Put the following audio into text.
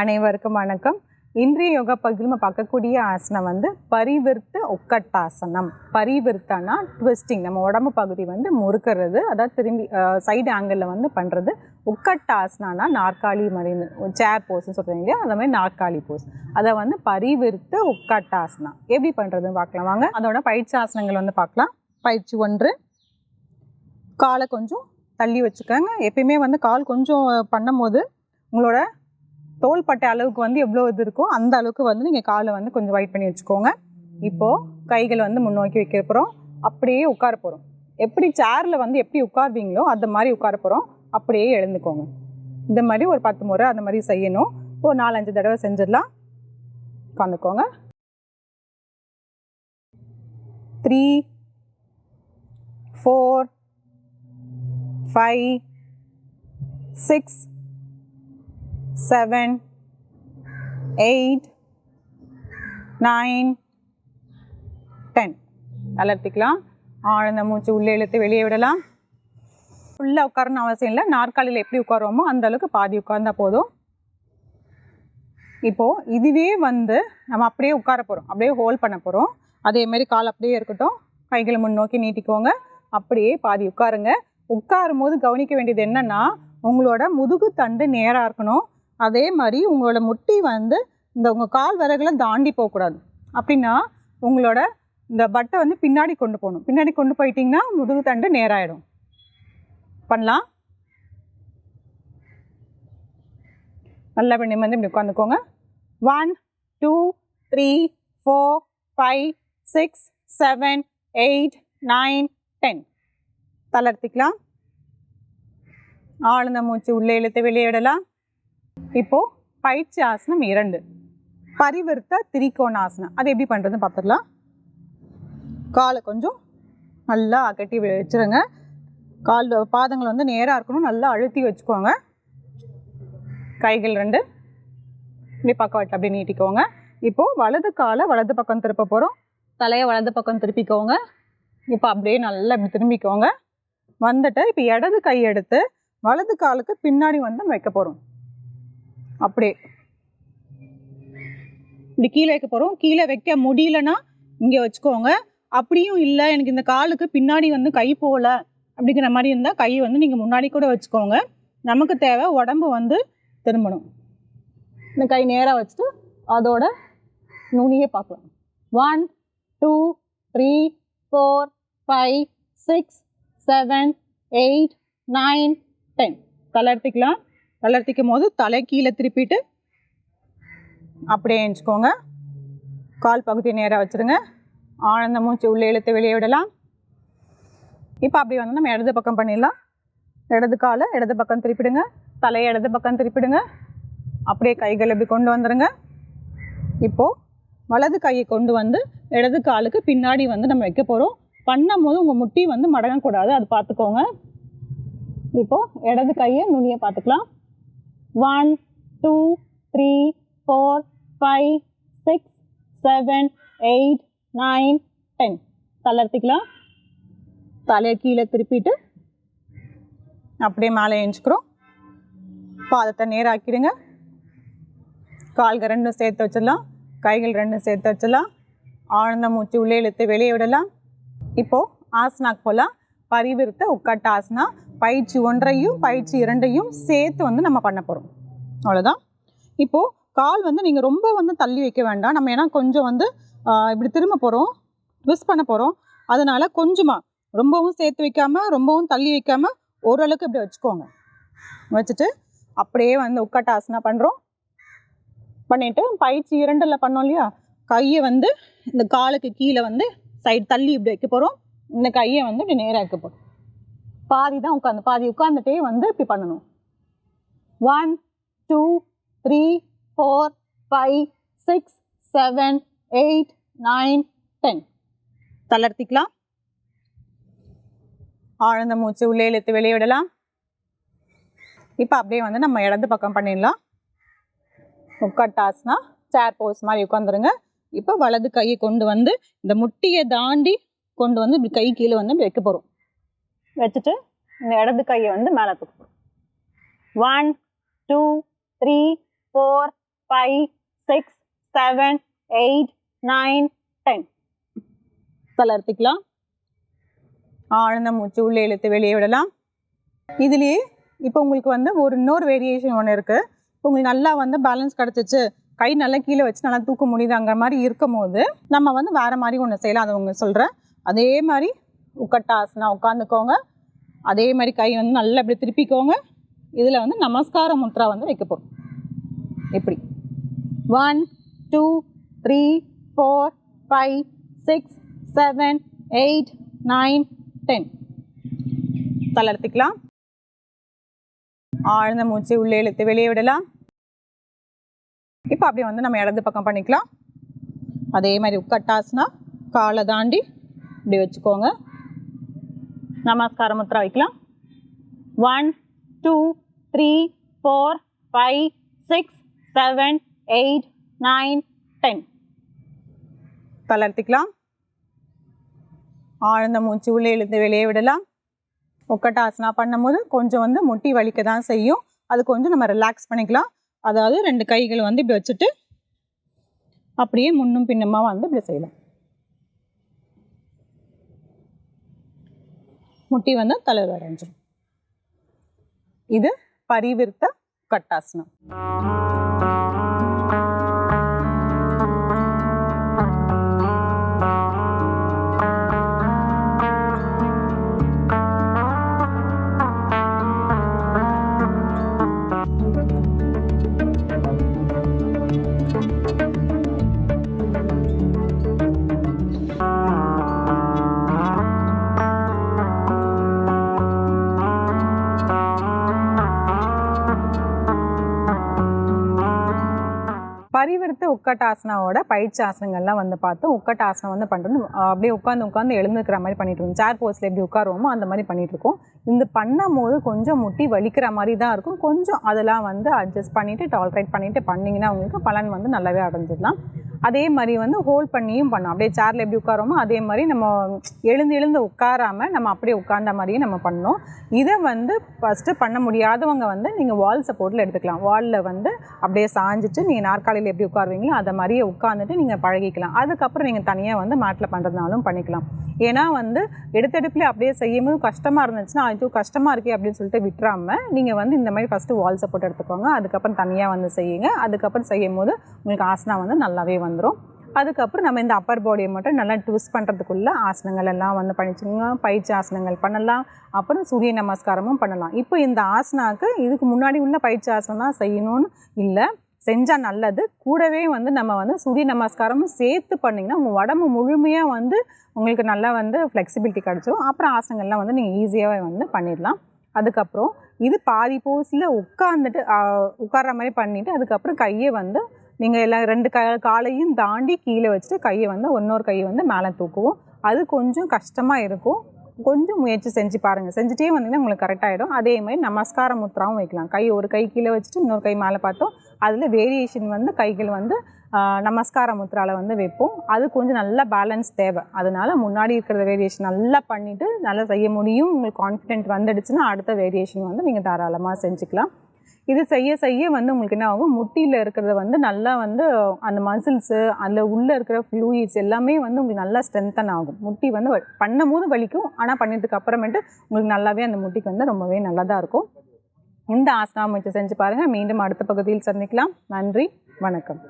அனைவருக்கும் வணக்கம். இன்றைய யோகா பகுதியில் நம்ம பார்க்கக்கூடிய ஆசனம் வந்து பரிவிர்த்த ஒக்கட்டாசனம் பரிவிர்த்தனா ட்விஸ்டிங் நம்ம உடம்பு பகுதி வந்து முறுக்கிறது அதாவது திரும்பி சைடு ஆங்கிளில் வந்து பண்ணுறது உக்கட்டாசனானா நாற்காலி மாதிரி சேர் போஸ்ன்னு சொல்கிறீங்க இல்லையா? அந்த மாதிரி நாற்காலி போஸ் அதை வந்து பரிவிர்த்த உக்கட்டாசனா எப்படி பண்ணுறதுன்னு பார்க்கலாம். வாங்க. அதோட பயிற்சி ஆசனங்கள் வந்து பார்க்கலாம். பயிற்சி ஒன்று. காலை கொஞ்சம் தள்ளி வச்சுக்கோங்க. எப்பயுமே வந்து கால் கொஞ்சம் பண்ணும்போது உங்களோட தோள்பட்டை அளவுக்கு வந்து எவ்வளோ இது இருக்கோ அந்த அளவுக்கு வந்து நீங்கள் காலை வந்து கொஞ்சம் வைட் பண்ணி வச்சுக்கோங்க. இப்போது கைகளை வந்து முன்னோக்கி வைக்க போகிறோம் அப்படியே உட்கார போகிறோம் எப்படி சேரில் வந்து எப்படி உட்காருவீங்களோ அந்த மாதிரி உட்கார போகிறோம் அப்படியே எழுந்துக்கோங்க. இந்த மாதிரி ஒரு பத்து முறை அந்த மாதிரி செய்யணும். ஒரு நாலஞ்சு தடவை செஞ்சிடலாம். உட்காந்துக்கோங்க. Three four five six seven eight nine ten. தளர்த்திக்கலாம். ஆழ்ந்த மூச்சு உள்ளே இழுத்து வெளியே விடலாம். ஃபுல்லாக உட்காரணும் அவசியம் இல்லை. நாற்காலியில் எப்படி உட்காருவோமோ அந்தளவுக்கு பாதி உட்கார்ந்தா போதும். இப்போது இதுவே வந்து நம்ம அப்படியே உட்கார போகிறோம் அப்படியே ஹோல்ட் பண்ண போகிறோம் அதேமாரி கால் அப்படியே இருக்கட்டும். கைகளை முன்னோக்கி நீட்டிக்கோங்க. அப்படியே பாதி உட்காருங்க. உட்காரும் போது கவனிக்க வேண்டியது என்னென்னா உங்களோட முதுகு தண்டு நேராக இருக்கணும். அதே மாதிரி உங்களோட முட்டி வந்து இந்த உங்கள் கால் விறகுல தாண்டி போகக்கூடாது. அப்படின்னா உங்களோட இந்த பட்டை வந்து பின்னாடி கொண்டு போகணும். பின்னாடி கொண்டு போயிட்டிங்கன்னா முதுகு தண்டு நேராகிடும் பண்ணலாம்? நல்லா பண்ணி வந்து இப்படி உட்காந்துக்கோங்க. One two three four five six seven eight nine ten தளர்த்திக்கலாம் ஆழ்ந்த மூச்சு உள்ளே இழுத்து வெளியே விடலாம். இப்போ பயிற்சி ஆசனம் இரண்டு. பரிவர்த்த திரிகோணாசனம். அது எப்படி பண்ணுறதுன்னு பார்த்துடலாம் காலை கொஞ்சம் நல்லா அகட்டி வச்சுருங்க. கால் பாதங்கள் வந்து நேராக இருக்கணும். நல்லா அழுத்தி வச்சுக்கோங்க. கைகள் ரெண்டு. இப்படி பக்கவாட்டில் அப்படியே நீட்டிக்கோங்க. இப்போது வலது காலை வலது பக்கம் திருப்ப போகிறோம் தலையை வலது பக்கம் திருப்பிக்கோங்க. இப்போ அப்படியே நல்லா இப்படி திரும்பிக்கோங்க. வந்துட்டு இப்போ இடது கை எடுத்து வலது காலுக்கு பின்னாடி வந்து வைக்க போகிறோம் அப்படியே. இப்படி கீழே வைக்க போகிறோம் கீழே வைக்க முடியலன்னா இங்கே வச்சுக்கோங்க. அப்படியும் இல்லை எனக்கு இந்த காலுக்கு பின்னாடி வந்து கை போகல அப்படிங்கிற மாதிரி இருந்தால் கையை வந்து நீங்கள் முன்னாடி கூட வச்சுக்கோங்க. நமக்கு தேவை உடம்பு வந்து திரும்பணும். இந்த கை நேராக வச்சுட்டு அதோட நுனியே பார்க்கலாம். One two three four five six seven eight nine ten கலர்த்திக்கலாம் தளர்த்திக்கும் போது தலை கீழே திருப்பிட்டு அப்படியே எழுச்சிக்கோங்க கால் பகுதியை நேராக வச்சுருங்க. ஆனந்த மூச்சு உள்ளே இழுத்து வெளியே விடலாம். இப்போ அப்படி வந்து நம்ம இடது பக்கம் பண்ணிடலாம். இடது காலை இடது பக்கம் திருப்பிடுங்க. தலையை இடது பக்கம் திருப்பிடுங்க. அப்படியே கைகள் இப்படி கொண்டு வந்துடுங்க இப்போது வலது கையை கொண்டு வந்து இடது காலுக்கு பின்னாடி வந்து நம்ம வைக்க போகிறோம் பண்ணும் போது உங்கள் முட்டி வந்து மடங்கக்கூடாது. அது பார்த்துக்கோங்க. இப்போது இடது கையை நுனியை பார்த்துக்கலாம். One two three four five six seven eight nine ten தளர்த்திக்கலாம். தலையை கீழே திருப்பிட்டு அப்படியே மேலே எழுஞ்சிக்கிறோம் பாதத்தை நேராக்கிடுங்க. கால்கள் ரெண்டும் சேர்த்து வச்சிடலாம். கைகள் ரெண்டும் சேர்த்து வச்சிடலாம். ஆழ்ந்த மூச்சு உள்ளே இழுத்து வெளியே விடலாம். இப்போது ஆசனாக்கு போகலாம். பரிவிருத்த உட்கட்டாசனா பயிற்சி ஒன்றையும் பயிற்சி இரண்டையும் சேர்த்து வந்து நம்ம பண்ண போகிறோம் அவ்வளோதான் இப்போது கால் வந்து நீங்கள் ரொம்ப வந்து தள்ளி வைக்க வேண்டாம். நம்ம ஏன்னா கொஞ்சம் வந்து இப்படி திரும்ப போகிறோம் ட்விஸ்ட் பண்ண போகிறோம் அதனால் கொஞ்சமாக ரொம்பவும் சேர்த்து வைக்காமல் ரொம்பவும் தள்ளி வைக்காமல் ஓரளவுக்கு இப்படி வச்சுக்கோங்க. வச்சுட்டு அப்படியே வந்து உக்கட்டாசனா பண்ணுறோம் பண்ணிவிட்டு பயிற்சி இரண்டில் பண்ணோம் இல்லையா? கையை வந்து இந்த காலுக்கு கீழே வந்து சைடு தள்ளி இப்படி வைக்க போகிறோம் இந்த கையை வந்து இப்படி நேராக இருக்க போகிறோம் பாதி தான் உட்காந்து பாதி உட்காந்துட்டே வந்து இப்படி பண்ணணும். One two three four five six seven eight nine ten தளர்த்திக்கலாம். ஆழ்ந்த மூச்சு உள்ளே இழுத்து வெளியே விடலாம். இப்போ அப்படியே வந்து நம்ம இடது பக்கம் பண்ணிடலாம். உட்காட்டாஸ்னா சேர் போஸ் மாதிரி உட்காந்துருங்க இப்போ வலது கையை கொண்டு வந்து இந்த முட்டியை தாண்டி கொண்டு வந்து இப்படி கை கீழே வந்து இப்படி வைக்க போகிறோம் வச்சுட்டு இந்த இடது கையை வந்து மேலே தூக்கும் one two three four five six seven eight nine ten தளர்த்திக்கலாம் ஆழ்ந்த மூச்சு உள்ளே இழுத்து வெளியே விடலாம். இதுலேயே இப்போ உங்களுக்கு வந்து ஒரு இன்னொரு வேரியேஷன் ஒன்று இருக்குது இப்போ உங்களுக்கு நல்லா வந்து பேலன்ஸ் கிடச்சிச்சு. கை நல்லா கீழே வச்சு நல்லா தூக்க முடியுதாங்கிற மாதிரி இருக்கும் போது நம்ம வந்து வேறு மாதிரி ஒன்று செய்யலாம். அதை உங்களுக்கு சொல்கிறேன் அதே மாதிரி உக்கட்டாசனா உட்காந்துக்கோங்க அதே மாதிரி கை வந்து நல்லா இப்படி திருப்பிக்கோங்க. இதில் வந்து நமஸ்கார முத்ரா வந்து வைக்க போகிறோம் இப்படி. One two three four five six seven eight nine ten தளர்த்திக்கலாம் ஆழ்ந்த மூச்சு உள்ளே இழுத்து வெளியே விடலாம். இப்போ அப்படியே வந்து நம்ம இடது பக்கம் பண்ணிக்கலாம். அதே மாதிரி உட்கட்டாஸ்னா காலை தாண்டி இப்படி வச்சுக்கோங்க. நமஸ்கார முத்ரா வைக்கலாம். One two three four five six seven eight nine ten தளர்த்திக்கலாம். ஆழ்ந்த மூச்சு உள்ளே இழுத்து வெளியே விடலாம். ஒக்கட்டாசனா பண்ணும்போது கொஞ்சம் வந்து முட்டி வலிக்க தான் செய்யும். அது கொஞ்சம் நம்ம ரிலாக்ஸ் பண்ணிக்கலாம். அதாவது ரெண்டு கைகள் வந்து இப்படி வச்சுட்டு அப்படியே முன்னும் பின்னுமாக வந்து இப்படி செய்யலாம். முட்டி வந்து தலையில் அடைஞ்சிடும் இது பரிவிர்த்த கட்டாசனம். பரிவர்த்த உக்கட்டாசனாவோட பயிற்சி ஆசனங்கள்லாம் வந்து பார்த்தோம் உக்கட்டாசனம் வந்து பண்ணுறது அப்படியே உட்காந்து உட்காந்து எழுந்துக்கிற மாதிரி பண்ணிட்டு இருக்கோம் சேர் போஸ்ட்ல எப்படி உட்காருவோமோ அந்த மாதிரி பண்ணிட்டு இருக்கோம் இந்த பண்ணும் போது கொஞ்சம் முட்டி வலிக்கிற மாதிரி தான் இருக்கும். கொஞ்சம் அதெல்லாம் வந்து அட்ஜஸ்ட் பண்ணிட்டு டாலரேட் பண்ணிட்டு பண்ணீங்கன்னா உங்களுக்கு பலன் வந்து நல்லாவே அடைஞ்சிடலாம். அதே மாதிரி வந்து ஹோல்ட் பண்ணியும் பண்ணோம் அப்படியே சேரில் எப்படி உட்காரோமோ அதே மாதிரி நம்ம எழுந்து எழுந்து உட்காராம நம்ம அப்படியே உட்கார்ந்த மாதிரியே நம்ம பண்ணோம் இதை வந்து ஃபஸ்ட்டு பண்ண முடியாதவங்க வந்து நீங்கள் வால் சப்போர்ட்டில் எடுத்துக்கலாம். வாலில் வந்து அப்படியே சாஞ்சிட்டு நீங்கள் நாற்காலியில் எப்படி உட்காருவீங்களோ அதை மாதிரியே உட்காந்துட்டு நீங்கள் பழகிக்கலாம். அதுக்கப்புறம் நீங்கள் தனியாக வந்து மேட்டில் பண்ணுறதுனாலும் பண்ணிக்கலாம். ஏன்னா வந்து எடுத்தெடுப்பில் அப்படியே செய்யும்போது கஷ்டமாக இருந்துச்சுன்னா ஐயோ கஷ்டமாக இருக்கே அப்படின்னு சொல்லிட்டு விட்டுறாமல் நீங்கள் வந்து இந்த மாதிரி ஃபஸ்ட்டு வால் சப்போர்ட் எடுத்துக்கோங்க. அதுக்கப்புறம் தனியாக வந்து செய்யுங்க. அதுக்கப்புறம் செய்யும் போது உங்களுக்கு ஆசனா வந்து நல்லாவே வந்துடும் அதுக்கப்புறம் நம்ம இந்த அப்பர் பாடியை மட்டும் நல்லா ட்விஸ்ட் பண்ணுறதுக்குள்ளே ஆசனங்கள் எல்லாம் வந்து பண்ணிச்சுங்க பயிற்சி ஆசனங்கள் பண்ணலாம். அப்புறம் சூரிய நமஸ்காரமும் பண்ணலாம். இப்போ இந்த ஆசனாக்கு இதுக்கு முன்னாடி உள்ள பயிற்சி ஆசனம் தான் செய்யணும்னு இல்லை. செஞ்சால் நல்லது. கூடவே வந்து நம்ம வந்து சூரிய நமஸ்காரமும் சேர்த்து பண்ணிங்கன்னா உங்கள் உடம்பு முழுமையாக வந்து உங்களுக்கு நல்லா வந்து ஃப்ளெக்சிபிலிட்டி கிடச்சிரும். அப்புறம் ஆசனங்கள்லாம் வந்து நீங்கள் ஈஸியாகவே வந்து பண்ணிடலாம். அதுக்கப்புறம் இது பாதி போஸில் உட்காந்துட்டு உட்கார்ற மாதிரி பண்ணிவிட்டு அதுக்கப்புறம் கையை வந்து நீங்கள் எல்லா ரெண்டு க காலையும் தாண்டி கீழே வச்சுட்டு கையை வந்து இன்னொரு கையை வந்து மேலே தூக்குவோம். அது கொஞ்சம் கஷ்டமாக இருக்கும். கொஞ்சம் முயற்சி செஞ்சு பாருங்கள் செஞ்சுட்டே வந்தீங்கன்னா உங்களுக்கு கரெக்டாகிடும் அதே மாதிரி நமஸ்கார முத்ராவும் வைக்கலாம். கை ஒரு கை கீழே வச்சுட்டு இன்னொரு கை மேலே பார்த்தோம். அதில் வேரியேஷன் வந்து கைகள் வந்து நமஸ்கார முத்ராவில் வந்து வைப்போம். அது கொஞ்சம் நல்லா பேலன்ஸ் தேவை. அதனால் முன்னாடி இருக்கிற வேரியேஷன் நல்லா பண்ணிவிட்டு நல்லா செய்ய முடியும். உங்களுக்கு கான்ஃபிடென்ட் வந்துடுச்சுன்னா அடுத்த வேரியேஷன் வந்து நீங்கள் தாராளமாக செஞ்சுக்கலாம். இது செய்ய செய்ய வந்து உங்களுக்கு என்ன ஆகும்? முட்டியில் இருக்கிறத வந்து நல்லா வந்து அந்த மசில்ஸு அதில் உள்ளே இருக்கிற ஃப்ளூயிட்ஸ் எல்லாமே வந்து உங்களுக்கு நல்லா ஸ்ட்ரென்தன் ஆகும். முட்டி வந்து வ- பண்ணும் போது வலிக்கும். ஆனால் பண்ணதுக்கு அப்புறமேட்டு உங்களுக்கு நல்லாவே அந்த முட்டிக்கு வந்து ரொம்பவே நல்லதாக இருக்கும். இந்த ஆசனா முயற்சி செஞ்சு பாருங்கள் மீண்டும் அடுத்த பகுதியில் சந்திக்கலாம். நன்றி. வணக்கம்.